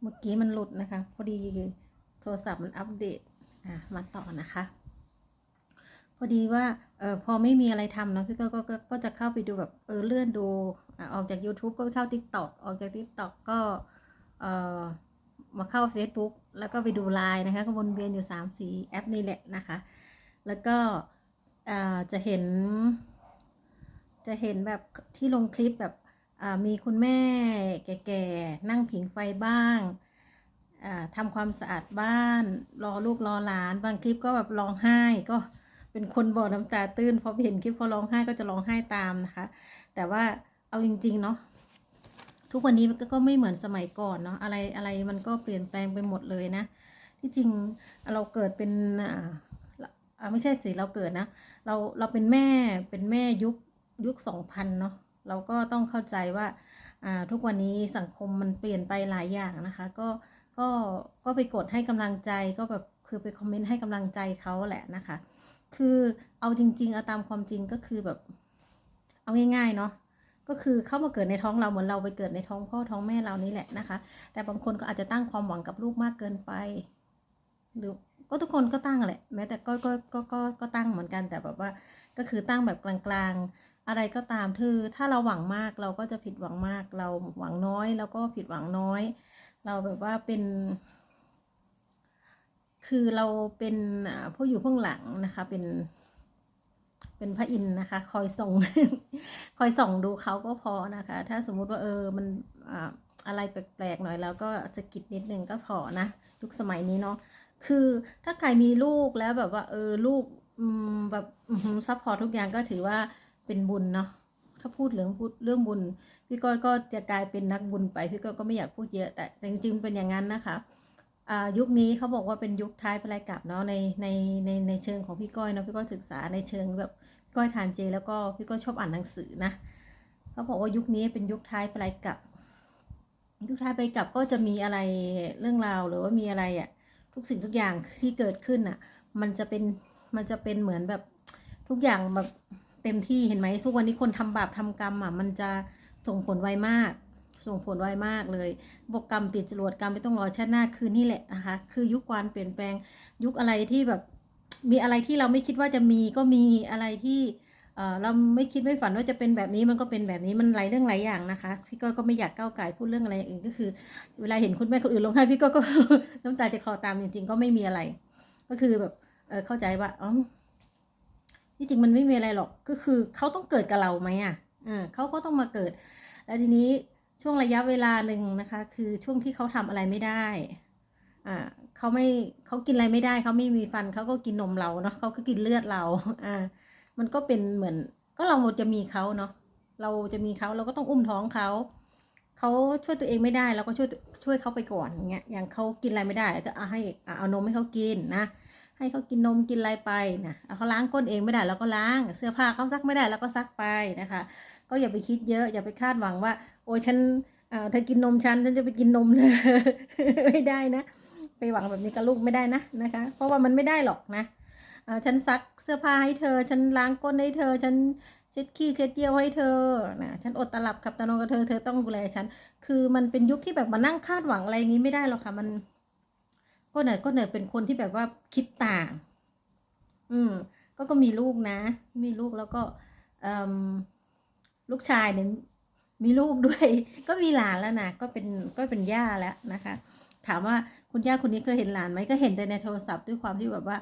เมื่อกี้มันหลุดนะคะ พอดีโทรศัพท์มันอัปเดตอะมาต่อนะคะ พอดีว่าเออพอไม่มีอะไรทำเนาะพี่ก็ก็ก็ก็จะเข้าไปดูแบบเออเลื่อนดูอะออกจาก YouTube ก็ไปเข้า TikTok ออกจาก TikTok ก็เออมาเข้า Facebook แล้วก็ไปดูไลน์นะคะก็วนเวียนอยู่3 4แอปนี่แหละนะคะ แล้วก็อ่าจะเห็น จะเห็นแบบที่ลงคลิปแบบ มีคุณแม่แก่ๆ นั่งผิงไฟบ้างทำความสะอาดบ้าน รอลูกรอหลาน บางคลิปก็แบบร้องไห้ก็เป็นคนบ่อน้ำตาตื้นพอเห็นคลิปพอร้องไห้ก็จะร้องไห้ตามนะคะ แต่ว่าเอาจริงๆเนาะทุกวันนี้ก็ไม่เหมือนสมัยก่อนเนาะอะไรอะไรมันก็เปลี่ยนแปลงไปหมดเลยนะ ที่จริงเราเกิดเป็นอ่าไม่ใช่สิเราเกิดนะ เราเราเป็นแม่เป็นแม่ยุคยุคสองพันเนาะ เราก็ต้องเข้าใจว่าทุกวันนี้สังคมมันเปลี่ยนไปหลายอย่างนะคะ ก็ก็ก็ไปกดให้กำลังใจก็แบบคือไปคอมเมนต์ให้กำลังใจเขาแหละนะคะ คือเอาจริง ๆ เอาตามความจริงก็คือแบบ เอาง่าย ๆ เนาะก็คือเข้ามาเกิดในท้องเราเหมือนเราไปเกิดในท้องพ่อท้องแม่เรานี่แหละนะคะ แต่บางคนก็อาจจะตั้งความหวังกับลูกมากเกินไป หรือก็ทุกคนก็ตั้งแหละ แม้แต่ก็ก็ก็ก็ก็ตั้งเหมือนกันแต่แบบว่าก็คือตั้งแบบกลางๆ อะไรก็ตามคือถ้าเราหวังมากเราก็จะผิดหวังมาก เราหวังน้อยเราก็ผิดหวังน้อย เราแบบว่าเป็น คือเราเป็นผู้อยู่เบื้องหลังนะคะ เป็นเป็นพระอินทร์นะคะ คอยส่ง คอยส่องดูเขาก็พอนะคะ ถ้าสมมุติว่าเออมันอ่าอะไรแปลกๆหน่อยแล้วก็สะกิดนิดนึงก็พอนะยุคสมัยนี้เนาะคือถ้าใครมีลูกแล้วแบบว่า เออลูกแบบซัพพอร์ตทุกอย่างก็ถือว่า เป็นบุญเนาะถ้าพูดเรื่องพูดเรื่องบุญ พี่ก้อยก็จะกลายเป็นนักบุญไป พี่ก้อยก็ไม่อยากพูดเยอะ แต่จริงๆเป็นอย่างนั้นนะคะอายุคนี้เขาบอกว่าเป็นยุคท้ายปลายกลับเนาะในในในในเชิงของพี่ก้อยเนาะพี่ก้อยศึกษาในเชิงแบบพี่ก้อยทานเจ แล้วก็พี่ก้อยชอบอ่านหนังสือนะเขาบอกว่ายุคนี้เป็นยุคท้ายปลายกลับ ยุคท้ายปลายกลับก็จะมีอะไรเรื่องราวหรือว่ามีอะไรอะทุกสิ่งทุกอย่างที่เกิดขึ้นอะ มันจะเป็นมันจะเป็นเหมือนแบบทุกอย่างแบบ เต็มที่เห็นไหมทุกวันนี้คนทำบาปทำกรรมอะมันจะส่งผลไวมาก ส่งผลไวมากเลยบกกรรมติดจรวดกรรมไม่ต้องรอชาติหน้าคืนนี่แหละนะคะคือยุคการเปลี่ยนแปลงยุคอะไรที่แบบมีอะไรที่เราไม่คิดว่าจะมีก็มีอะไรที่เออเราไม่คิดไม่ฝันว่าจะเป็นแบบนี้มันก็เป็นแบบนี้มันหลายเรื่องหลายอย่างนะคะพี่ก้อยก็ไม่อยากก้าวไก่พูดเรื่องอะไรอย่างอื่นก็คือ เวลาเห็นคุณแม่คนอื่นร้องไห้พี่ก็ก็น้ำตาจะคลอตามจริงๆ ก็ไม่มีอะไร ก็คือแบบเออเข้าใจว่าอ๋อ ที่จริงมันไม่มีอะไรหรอกก็คือเขาต้องเกิดกับเราไหมอะเออเขาก็ต้องมาเกิด แล้วทีนี้ช่วงระยะเวลาหนึ่งนะคะ คือช่วงที่เขาทำอะไรไม่ได้อ่าเขาไม่เขากินอะไรไม่ได้เขาไม่มีฟันเขาก็กินนมเราเนาะเขาก็กินเลือดเราอ่ามันก็เป็นเหมือน ก็เราจะมีเขาเนาะเราจะมีเขาเราก็ต้องอุ้มท้องเขาเขาช่วยตัวเองไม่ได้เราก็ช่วยช่วยเขาไปก่อนอย่างเงี้ยอย่างเขากินอะไรไม่ได้ก็เอาให้อะเอานมให้เขากินนะ ให้เขากินนมกินอะไรไปนะเอาเขาล้างก้นเองไม่ได้เราก็ล้าง เสื้อผ้าเขาซักไม่ได้เราก็ซักไปนะคะ ก็อย่าไปคิดเยอะอย่าไปคาดหวังว่า โอ้ยฉันเธอกินนมฉันฉันจะไปกินนมเธอไม่ได้นะ ไปหวังแบบนี้กับลูกไม่ได้นะนะคะ เพราะว่ามันไม่ได้หรอกนะฉันซักเสื้อผ้าให้เธอ ฉันล้างก้นให้เธอ ฉันเช็ดขี้เช็ดเยี่ยวให้เธอนะฉันอดตลับขับตะนอนกับเธอ เธอต้องดูแลฉัน คือมันเป็นยุคที่แบบมานั่งคาดหวังอะไรอย่างนี้ไม่ได้หรอกค่ะ มัน ก็เนือก็เนือเป็นคนที่แบบว่าคิดต่าง อืม ก็ก็มีลูกนะ มีลูกแล้วก็ลูกชายเนี่ยมีลูกด้วย ก็มีหลานแล้วนะก็เป็นก็เป็นย่าแล้วนะคะ ถามว่าคุณย่าคนนี้เคยเห็นหลานไหมก็เห็นแต่ในโทรศัพท์ด้วยความที่แบบว่า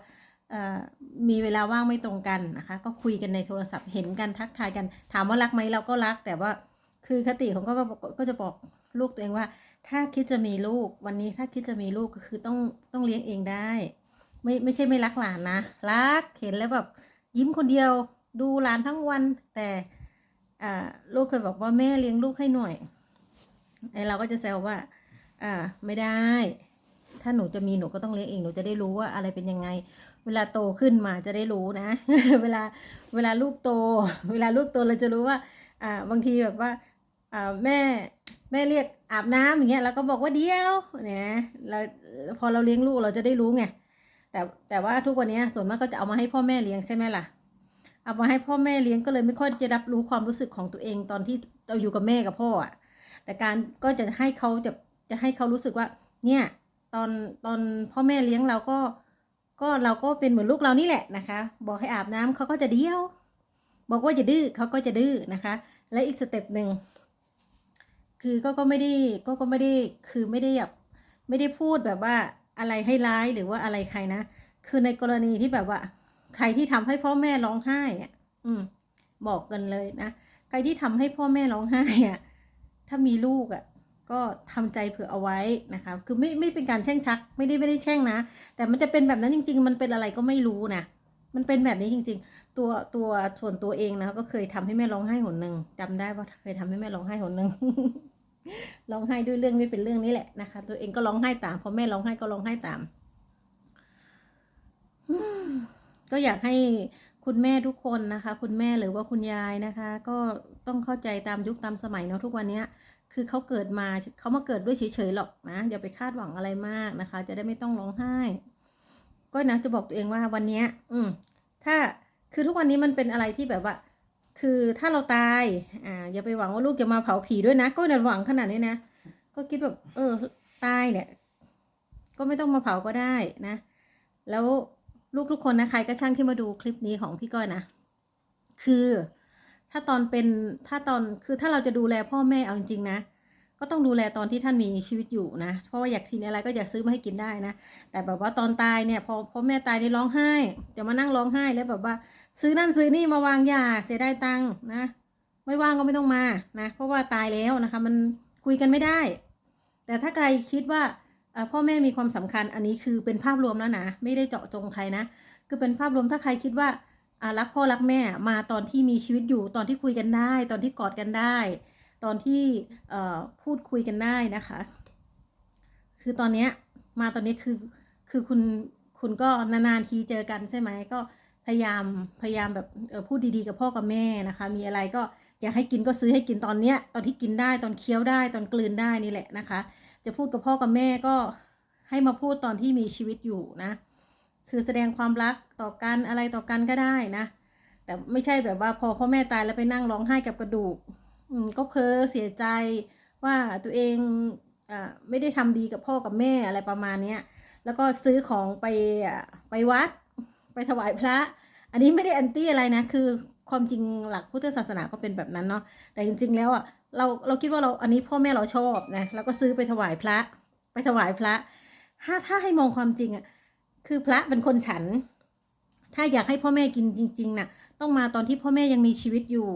มีเวลาว่างไม่ตรงกันนะคะ ก็คุยกันในโทรศัพท์เห็นกันทักทายกัน ถามว่ารักไหมเราก็รัก แต่ว่าคือคติของก็ก็จะบอกลูกตัวเองว่า ถ้าคิดจะมีลูกวันนี้ถ้าคิดจะมีลูกก็คือต้องต้องเลี้ยงเองได้ ไม่ไม่ใช่ไม่รักหลานนะรักเห็นแล้วแบบยิ้มคนเดียวดูหลานทั้งวัน แต่ลูกเคยบอกว่าแม่เลี้ยงลูกให้หน่อยไอเราก็จะแซวว่าอ่าไม่ได้ ถ้าหนูจะมีหนูก็ต้องเลี้ยงเองหนูจะได้รู้ว่าอะไรเป็นยังไง เวลาโตขึ้นมาจะได้รู้นะ เวลาเวลาลูกโต เวลาลูกโตเราจะรู้ว่า อ่าบางทีแบบว่าอ่าแม่แม่เรียก อาบน้ำอย่างเงี้ยเราก็บอกว่าเดียวเนี่ยเราพอเราเลี้ยงลูกเราจะได้รู้ไงแต่แต่ว่าทุกวันนี้ส่วนมากก็จะเอามาให้พ่อแม่เลี้ยงใช่ไหมล่ะ เอามาให้พ่อแม่เลี้ยงก็เลยไม่ค่อยจะรับรู้ความรู้สึกของตัวเองตอนที่เราอยู่กับแม่กับพ่ออะแต่การก็จะให้เขาจะจะให้เขารู้สึกว่า เนี่ยตอนตอนพ่อแม่เลี้ยงเราก็ ก็เราก็เป็นเหมือนลูกเรานี่แหละนะคะ บอกให้อาบน้ำเขาก็จะเดียว บอกว่าจะดื้อเขาก็จะดื้อนะคะ และอีกสเต็ปหนึ่ง คือก็ก็ไม่ได้ก็ก็ไม่ได้คือไม่ได้แบบไม่ได้พูดแบบว่าอะไรให้ร้ายหรือว่าอะไรใครนะคือในกรณีที่แบบว่า ใครที่ทำให้พ่อแม่ร้องไห้อะอืม บอกกันเลยนะใครที่ทำให้พ่อแม่ร้องไห้อะถ้ามีลูกอะ ก็ทำใจเผื่อเอาไว้นะคะคือไม่ไม่เป็นการแช่งชัก ไม่ได้ไม่ได้แช่งนะ แต่มันจะเป็นแบบนั้นจริง ๆ มันเป็นอะไรก็ไม่รู้นะมันเป็นแบบนี้จริง ๆ ตัวตัวส่วนตัวเองนะก็เคยทำให้แม่ร้องไห้หนหนึ่งจำได้ว่าเคยทำให้แม่ร้องไห้หนหนึ่ง ร้องไห้ด้วยเรื่องไม่เป็นเรื่องนี้แหละนะคะ ตัวเองก็ร้องไห้ตามพอแม่ร้องไห้ก็ร้องไห้ตามก็อยากให้คุณแม่ทุกคนนะคะ คุณแม่หรือว่าคุณยายนะคะ ก็ต้องเข้าใจตามยุคตามสมัยเนาะทุกวันนี้คือเขาเกิดมาเขามาเกิดด้วยเฉยๆหรอกนะอย่าไปคาดหวังอะไรมากนะคะ จะได้ไม่ต้องร้องไห้ ก็นะจะบอกตัวเองว่าวันนี้อืมถ้าคือทุกวันนี้มันเป็นอะไรที่แบบว่า คือถ้าเราตาย อ่า อย่าไปหวังว่าลูกจะมาเผาผีด้วยนะ ก็อย่าหวังขนาดนี้นะ ก็คิดแบบ เออ ตายเนี่ย ก็ไม่ต้องมาเผาก็ได้นะ แล้วลูกทุกคนนะใครก็ช่างที่มาดูคลิปนี้ของพี่ก้อยนะ คือถ้าตอนเป็นถ้าตอนคือถ้าเราจะดูแลพ่อแม่เอาจริงๆนะ ก็ต้องดูแลตอนที่ท่านมีชีวิตอยู่นะ เพราะว่าอยากกินอะไรก็อยากซื้อมาให้กินได้นะ แต่แบบว่าตอนตายเนี่ย พอพอแม่ตายนี่ร้องไห้ จะมานั่งร้องไห้แล้วแบบว่า ซื้อนั่นซื้อนี่มาวางยาเสียได้ตังค์นะ ไม่ว่างก็ไม่ต้องมานะ เพราะว่าตายแล้วนะคะ มันคุยกันไม่ได้ แต่ถ้าใครคิดว่าพ่อแม่มีความสำคัญอันนี้คือเป็นภาพรวมแล้วนะ ไม่ได้เจาะจงใครนะคือเป็นภาพรวมถ้าใครคิดว่ารักพ่อรักแม่มาตอนที่มีชีวิตอยู่ตอนที่คุยกันได้ ตอนที่กอดกันได้ ตอนที่พูดคุยกันได้นะคะ คือตอนเนี้ยมาตอนนี้คือคือคุณคุณก็นานๆทีเจอกันใช่ไหมก็ พยายามพยายามแบบเออพูดดีๆกับพ่อกับแม่นะคะ มีอะไรก็อยากให้กินก็ซื้อให้กินตอนเนี้ยตอนที่กินได้ตอนเคี้ยวได้ตอนกลืนได้นี่แหละนะคะ จะพูดกับพ่อกับแม่ก็ให้มาพูดตอนที่มีชีวิตอยู่นะ คือแสดงความรักต่อกันอะไรต่อกันก็ได้นะ แต่ไม่ใช่แบบว่าพอพ่อแม่ตายแล้วไปนั่งร้องไห้กับกระดูกอืมก็เพ้อเสียใจว่าตัวเองอ่าไม่ได้ทำดีกับพ่อกับแม่อะไรประมาณเนี้ยแล้วก็ซื้อของไปอ่าไปวัด ไปถวายพระ อันนี้ไม่ได้แอนตี้อะไรนะ คือความจริงหลักพุทธศาสนาก็เป็นแบบนั้นเนาะ แต่จริง ๆ แล้วอะเราเราคิดว่าเราอันนี้พ่อแม่เราชอบนะเราก็ซื้อไปถวายพระ ไปถวายพระ ถ้าถ้าให้มองความจริงอะคือพระเป็นคนฉัน ถ้าอยากให้พ่อแม่กินจริงๆน่ะ ต้องมาตอนที่พ่อแม่ยังมีชีวิตอยู่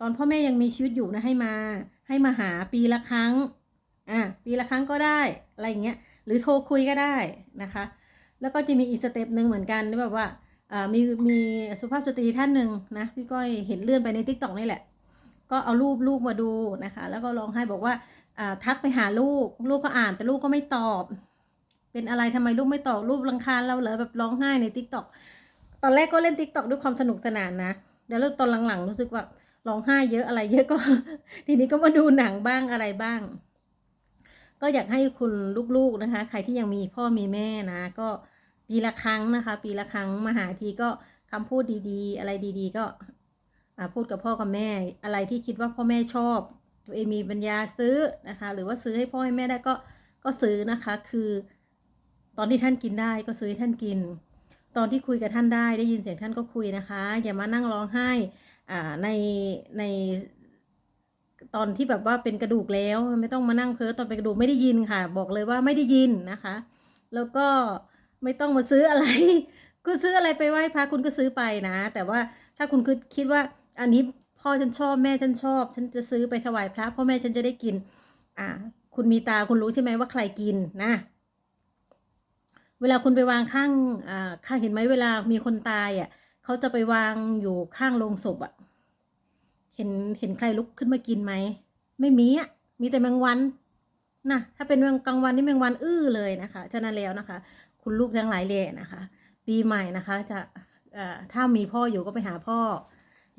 ตอนพ่อแม่ยังมีชีวิตอยู่นะให้มา ให้มาหาปีละครั้งอ่าปีละครั้งก็ได้อะไรอย่างเงี้ยหรือโทรคุยก็ได้นะคะ แล้วก็จะมีอีกสเต็ปหนึ่งเหมือนกันที่แบบว่าอ่า มีมีสุภาพสตรีท่านหนึ่งนะพี่ก้อยเห็นเลื่อนไปในทิกตอกนี่แหละ ก็เอารูปลูกมาดูนะคะ แล้วก็ร้องไห้บอกว่าทักไปหาลูก ลูกก็อ่านแต่ลูกก็ไม่ตอบ เป็นอะไรทำไมลูกไม่ตอบรูปรังคาญเราเหรอแบบร้องไห้ในทิกตอกตอนแรกก็เล่นทิกตอกด้วยความสนุกสนานนะแล้วตอนหลังๆรู้สึกว่าร้องไห้เยอะอะไรเยอะก็ ทีนี้ก็มาดูหนังบ้างอะไรบ้าง ก็อยากให้คุณลูกๆนะคะ ใครที่ยังมีพ่อมีแม่นะ ก็ ปีละครั้งนะคะ ปีละครั้งมาหาทีก็คำพูดดีๆ อะไรดีๆ ก็พูดกับพ่อกับแม่ อะไรที่คิดว่าพ่อแม่ชอบ ตัวเองมีปัญญาซื้อนะคะ หรือว่าซื้อให้พ่อให้แม่ได้ก็ก็ซื้อนะคะ คือตอนที่ท่านกินได้ก็ซื้อให้ท่านกิน ตอนที่คุยกับท่านได้ได้ยินเสียงท่านก็คุยนะคะ อย่ามานั่งร้องไห้ในในตอนที่แบบว่าเป็นกระดูกแล้วไม่ต้องมานั่งเพ้อตอนเป็นกระดูกไม่ได้ยินค่ะ บอกเลยว่าไม่ได้ยินนะคะ แล้วก็ ไม่ต้องมาซื้ออะไรก็ซื้ออะไรไปไหว้พระคุณก็ซื้อไปนะ แต่ว่าถ้าคุณคือคิดว่าอันนี้พ่อฉันชอบแม่ฉันชอบ ฉันจะซื้อไปถวายพระพ่อแม่ฉันจะได้กิน อ่า คุณมีตาคุณรู้ใช่ไหมว่าใครกินนะ เวลาคุณไปวางข้างอ่าข้างเห็นไหมเวลามีคนตายอะเขาจะไปวางอยู่ข้างโลงศพอะ เห็นเห็นใครลุกขึ้นมากินไหมไม่มีอะมีแต่แมงวันนะถ้าเป็นแมงกลางวันนี่แมงวันอื้อเลยนะคะฉะนั้นแล้วนะคะ คุณลูกทั้งหลายเลยนะคะ ปีใหม่นะคะจะถ้ามีพ่ออยู่ก็ไปหาพ่อ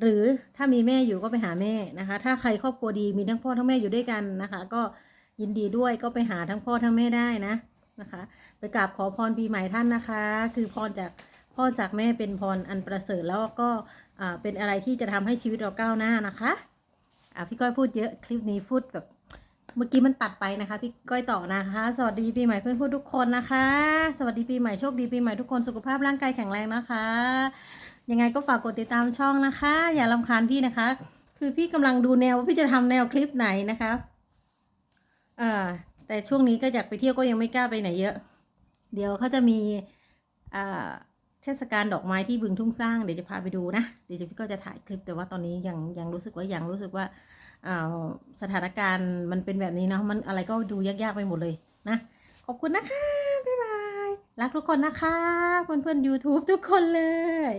หรือถ้ามีแม่อยู่ก็ไปหาแม่นะคะ ถ้าใครครอบครัวดีมีทั้งพ่อทั้งแม่อยู่ด้วยกันนะคะ ก็ยินดีด้วยก็ไปหาทั้งพ่อทั้งแม่ได้นะนะคะ ไปกราบขอพรปีใหม่ท่านนะคะ คือพรจากพ่อจากแม่เป็นพรอันประเสริฐแล้วก็เป็นอะไรที่จะทำให้ชีวิตเราก้าวหน้านะคะอ่าพี่ก้อยพูดเยอะคลิปนี้พูดแบบ เมื่อกี้มันตัดไปนะคะ พี่ก้อยต่อนะคะ สวัสดีปีใหม่เพื่อนพูดทุกคนนะคะ สวัสดีปีใหม่โชคดีปีใหม่ทุกคนสุขภาพร่างกายแข็งแรงนะคะ ยังไงก็ฝากกดติดตามช่องนะคะ อย่าลำคาญพี่นะคะ คือพี่กำลังดูแนวว่าพี่จะทำแนวคลิปไหนนะคะอ่าแต่ช่วงนี้ก็อยากไปเที่ยวก็ยังไม่กล้าไปไหนเยอะ เดี๋ยวเขาจะมีอ่าเทศกาลดอกไม้ที่บึงทุ่งสร้างเดี๋ยวจะพาไปดูนะเดี๋ยวพี่ก็จะถ่ายคลิปแต่ว่าตอนนี้ยังยังรู้สึกว่ายังรู้สึกว่า สถานการณ์มันเป็นแบบนี้เนาะมันอะไรก็ดูยากๆไปหมดเลยนะ ขอบคุณนะคะ บ๊ายบาย รักทุกคนนะคะ เพื่อนๆ YouTube ทุกคนเลย